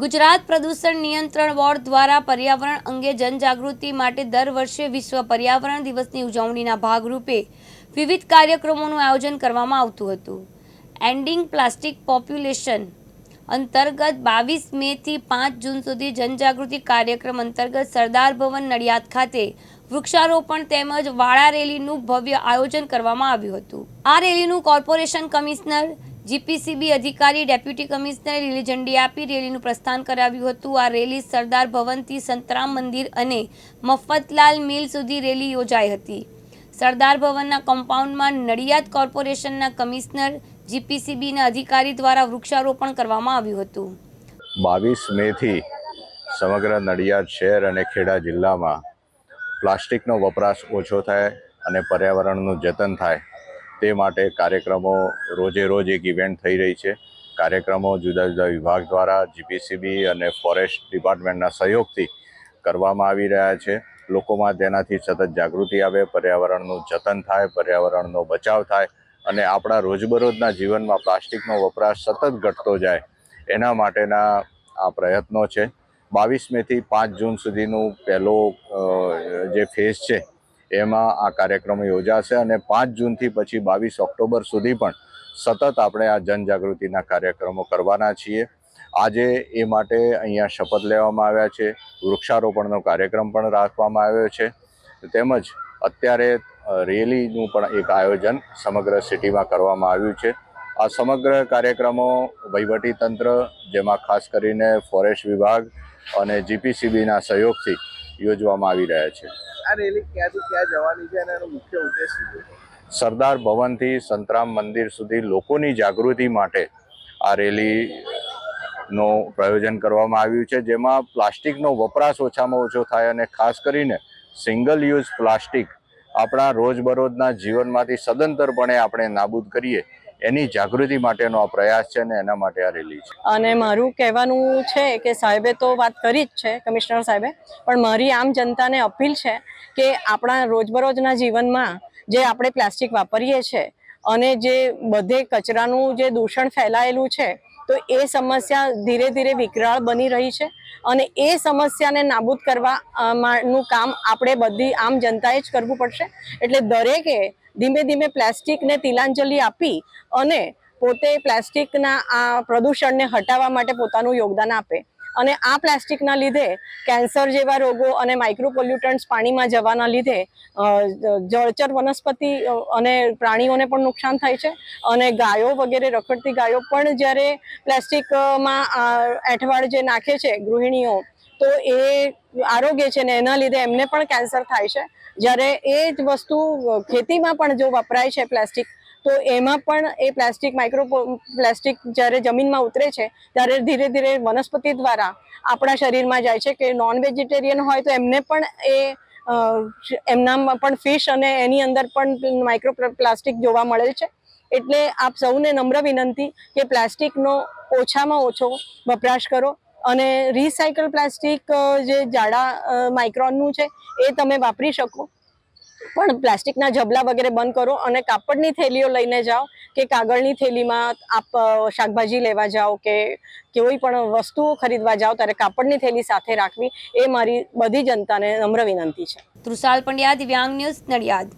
ગુજરાત પ્રદૂષણ નિયંત્રણ બોર્ડ દ્વારા પર્યાવરણ અંગે જનજાગૃતિ માટે દર વર્ષે વિશ્વ પર્યાવરણ દિવસની ઉજવણીના ભાગરૂપે વિવિધ કાર્યક્રમોનું આયોજન કરવામાં આવતું હતું. એન્ડિંગ પ્લાસ્ટિક પોપ્યુલેશન અંતર્ગત બાવીસ મેથી પાંચ જૂન સુધી જનજાગૃતિ કાર્યક્રમ અંતર્ગત સરદાર ભવન નડિયાદ ખાતે વૃક્ષારોપણ તેમજ વાળા રેલીનું ભવ્ય આયોજન કરવામાં આવ્યું હતું. આ રેલીનું કોર્પોરેશન કમિશનર જીપીસીબી અધિકારી, ડેપ્યુટી કમિશનરે લીલી ઝંડી આપી રેલીનું પ્રસ્થાન કરાવ્યું હતું. આ રેલી સરદાર ભવનથી સંતરામ મંદિર અને મફતલાલ મિલ સુધી રેલી યોજાઈ હતી. સરદાર ભવનના કમ્પાઉન્ડમાં નડિયાદ કોર્પોરેશનના કમિશનર, જીપીસીબીના અધિકારી દ્વારા વૃક્ષારોપણ કરવામાં આવ્યું હતું. બાવીસ મેથી સમગ્ર નડિયાદ શહેર અને ખેડા જિલ્લામાં પ્લાસ્ટિકનો વપરાશ ઓછો થાય અને પર્યાવરણનું જતન થાય. તે માટે કાર્યક્રમો રોજે રોજ એક ઇવેન્ટ થઈ રહી છે. કાર્યક્રમો જુદા જુદા વિભાગ દ્વારા જીપીસીબી અને ફોરેસ્ટ ડિપાર્ટમેન્ટના સહયોગથી કરવામાં આવી રહ્યા છે. લોકોમાં તેનાથી સતત જાગૃતિ આવે, પર્યાવરણનું જતન થાય, પર્યાવરણનો બચાવ થાય અને આપણા રોજબરોજના જીવનમાં પ્લાસ્ટિકનો વપરાશ સતત ઘટતો જાય એના માટેના આ પ્રયત્નો છે. બાવીસ મેથી પાંચ જૂન સુધીનું પહેલો જે ફેઝ છે એમાં આ કાર્યક્રમો યોજાશે અને પાંચ જૂનથી પછી બાવીસ ઓક્ટોબર સુધી પણ સતત આપણે આ જનજાગૃતિના કાર્યક્રમો કરવાના છીએ. આજે એ માટે અહીંયા શપથ લેવામાં આવ્યા છે. વૃક્ષારોપણનો કાર્યક્રમ પણ રાખવામાં આવ્યો છે. તેમજ અત્યારે રેલીનું પણ એક આયોજન સમગ્ર સિટીમાં કરવામાં આવ્યું છે. આ સમગ્ર કાર્યક્રમો તંત્ર, જેમાં ખાસ કરીને ફોરેસ્ટ વિભાગ અને જીપીસીબીના સહયોગથી યોજવામાં આવી રહ્યા છે. આ રેલી ક્યાંથી ક્યાં જવાની છે અને એનો મુખ્ય ઉદ્દેશ સરદાર ભવનથી સંતરામ મંદિર સુધી લોકોની જાગૃતિ માટે આ રેલીનું પ્રયોજન કરવામાં આવ્યું છે, જેમાં પ્લાસ્ટિકનો વપરાશ ઓછામાં ઓછો થાય અને ખાસ કરીને સિંગલ યુઝ પ્લાસ્ટિક આપણા રોજબરોજના જીવનમાંથી સદંતરપણે આપણે નાબૂદ કરીએ એની જાગૃતિ માટેનો આ પ્રયાસ છે અને એના માટે આ રેલી છે. અને મારું કહેવાનું છે કે સાહેબે તો વાત કરી જ છે, કમિશનર સાહેબે, પણ મારી આમ જનતાને અપીલ છે કે આપણા રોજબરોજના જીવનમાં જે આપણે પ્લાસ્ટિક વાપરીએ છીએ અને જે બધે કચરાનું જે દૂષણ ફેલાયેલું છે, તો એ સમસ્યા ધીરે ધીરે વિકરાળ બની રહી છે અને એ સમસ્યાને નાબૂદ કરવા કામ આપણે બધી આમ જનતાએ જ કરવું પડશે. એટલે દરેકે ધીમે ધીમે પ્લાસ્ટિકને તિલાંજલિ આપી અને પોતે પ્લાસ્ટિકના આ પ્રદૂષણને હટાવવા માટે પોતાનું યોગદાન આપે. અને આ પ્લાસ્ટિકના લીધે કેન્સર જેવા રોગો અને માઇક્રો પોલ્યુટન્ટ્સ પાણીમાં જવાના લીધે જળચર વનસ્પતિ અને પ્રાણીઓને પણ નુકસાન થાય છે. અને ગાયો વગેરે, રખડતી ગાયો પણ જ્યારે પ્લાસ્ટિકમાં એંઠવાડ જે નાખે છે ગૃહિણીઓ તો એ આરોગ્ય છે ને એના લીધે એમને પણ કેન્સર થાય છે. જ્યારે એ જ વસ્તુ ખેતીમાં પણ જો વપરાય છે પ્લાસ્ટિક, તો એમાં પણ એ પ્લાસ્ટિક માઇક્રો પ્લાસ્ટિક જ્યારે જમીનમાં ઉતરે છે, ત્યારે ધીરે ધીરે વનસ્પતિ દ્વારા આપણા શરીરમાં જાય છે કે નોન વેજીટેરિયન હોય તો એમને પણ એ એમનામાં પણ ફિશ અને એની અંદર પણ માઇક્રો પ્લાસ્ટિક જોવા મળે છે. એટલે આપ સૌને નમ્ર વિનંતી કે પ્લાસ્ટિકનો ઓછામાં ઓછો વપરાશ કરો. અને રિસાયકલ પ્લાસ્ટિક જે જાડા માઇક્રોનનું છે, એ તમે વાપરી શકો. પણ પ્લાસ્ટિકના જબલા વગેરે બંધ કરો અને કાપડની થેલીઓ લઈને જાઓ કે કાગળની થેલીમાં આપ શાકભાજી લેવા જાઓ કે કોઈ પણ વસ્તુઓ ખરીદવા જાઓ, ત્યારે કાપડની થેલી સાથે રાખવી એ મારી બધી જનતાને નમ્ર વિનંતી છે. તૃષાલ પંડ્યા, દિવ્યાંગ ન્યૂઝ નડિયાદ.